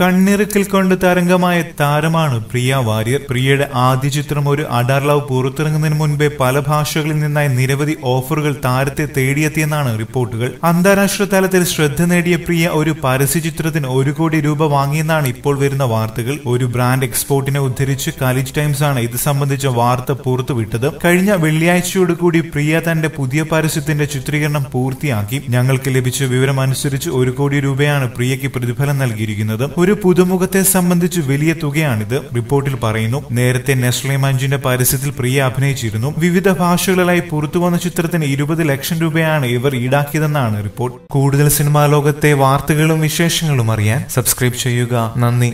കണ്ണിറുക്കൽ കൊണ്ട് തരംഗമായ താരമാണ് പ്രിയ വാര്യർ. പ്രിയയുടെ ആദ്യ ചിത്രം ഒരു അഡാർ ലവ് പുറത്തിറങ്ങുന്നതിന് മുൻപേ പല ഭാഷകളിൽ നിന്നായി നിരവധി ഓഫറുകൾ താരത്തെ തേടിയെത്തിയെന്നാണ് റിപ്പോർട്ടുകൾ. അന്താരാഷ്ട്ര തലത്തിൽ ശ്രദ്ധ നേടിയ പ്രിയ ഒരു പരസ്യ ചിത്രത്തിന് ഒരു കോടി രൂപ വാങ്ങിയെന്നാണ് ഇപ്പോൾ വരുന്ന വാർത്തകൾ. ഒരു ബ്രാൻഡ് എക്സ്പോർട്ടിനെ ഉദ്ധരിച്ച് കാലിജ് ടൈംസ് ആണ് ഇത് സംബന്ധിച്ച വാർത്ത പുറത്തുവിട്ടത്. കഴിഞ്ഞ വെള്ളിയാഴ്ചയോട് കൂടി പ്രിയ തന്റെ പുതിയ പരസ്യത്തിന്റെ ചിത്രീകരണം പൂർത്തിയാക്കി. ഞങ്ങൾക്ക് ലഭിച്ച വിവരം അനുസരിച്ച് ഒരു കോടി രൂപയാണ് പ്രിയയ്ക്ക് പ്രതിഫലം നൽകിയിരിക്കുന്നത്. ഒരു പുതുമുഖത്തെ സംബന്ധിച്ച് വലിയ തുകയാണിത് റിപ്പോർട്ടിൽ പറയുന്നു. നേരത്തെ നെസ്ലെ മഞ്ജിന്റെ പരസ്യത്തിൽ പ്രിയ അഭിനയിച്ചിരുന്നു. വിവിധ ഭാഷകളിലായി പുറത്തുവന്ന ചിത്രത്തിന് ഇരുപത് ലക്ഷം രൂപയാണ് ഇവർ ഈടാക്കിയതെന്നാണ് റിപ്പോർട്ട്. കൂടുതൽ സിനിമാ ലോകത്തെ വാർത്തകളും വിശേഷങ്ങളും അറിയാൻ സബ്സ്ക്രൈബ് ചെയ്യുക. നന്ദി.